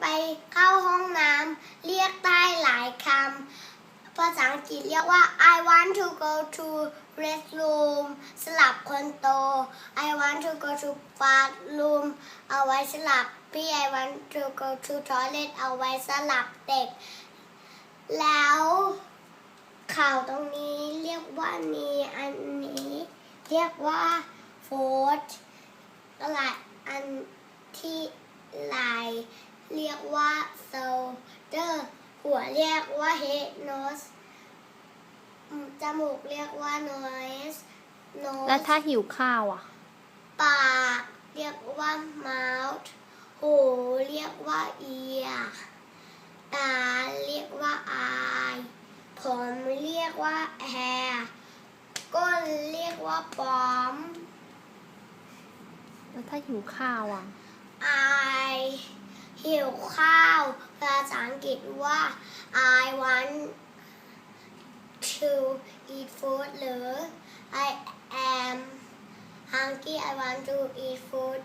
ไปเข้าห้องน้ำเรียกได้หลายคำภาษาอังกฤษเรียกว่า I want to go to restroom สลับคนโต I want to go to bathroom เอาไว้สลับพี่ I want to go to toilet เอาไว้สลับเด็ก แล้วข่าวตรงนี้เรียกว่านี้อันนี้ เรียกว่า fourth ตลาดอันที่ เรียกว่า shoulder หัวเรียกว่า head nose อืมจมูกเรียกว่า nose แล้ว nose ถ้าหิวข้าวอะ ปากเรียกว่า mouth หูเรียกว่า ear ตาเรียกว่า eye ผมเรียกว่า hair ก้นเรียกว่า palm แล้วถ้าหิวข้าวอะ I หิ วข้าว ภาษาอังกฤษว่า I want to eat food หรือ I am hungry I want to eat food